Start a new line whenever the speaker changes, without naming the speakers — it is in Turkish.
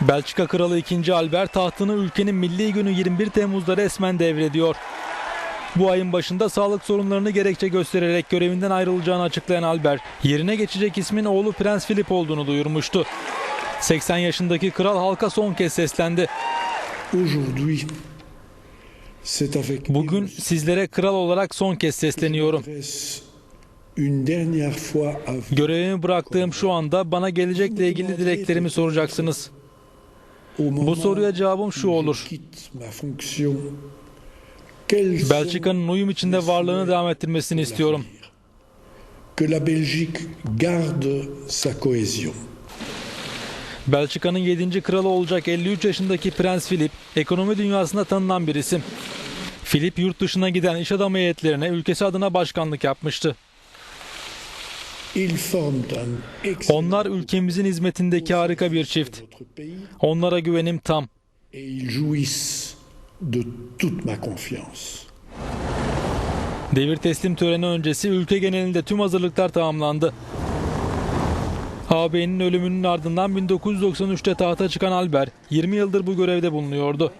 Belçika Kralı 2. Albert tahtını ülkenin milli günü 21 Temmuz'da resmen devrediyor. Bu ayın başında sağlık sorunlarını gerekçe göstererek görevinden ayrılacağını açıklayan Albert, yerine geçecek ismin oğlu Prens Philip olduğunu duyurmuştu. 80 yaşındaki kral halka son kez seslendi. Bugün sizlere kral olarak son kez sesleniyorum. Görevimi bıraktığım şu anda bana gelecekle ilgili dileklerimi soracaksınız. Bu soruya cevabım şu olur. Belçika'nın uyum içinde varlığını devam ettirmesini istiyorum. Belçika'nın 7. kralı olacak 53 yaşındaki Prens Philip, ekonomi dünyasında tanınan bir isim. Philip yurt dışına giden iş adamı heyetlerine ülkesi adına başkanlık yapmıştı. Onlar ülkemizin hizmetindeki harika bir çift. Onlara güvenim tam. Devir teslim töreni öncesi ülke genelinde tüm hazırlıklar tamamlandı. ağabeyinin ölümünün ardından 1993'te tahta çıkan Albert 20 yıldır bu görevde bulunuyordu.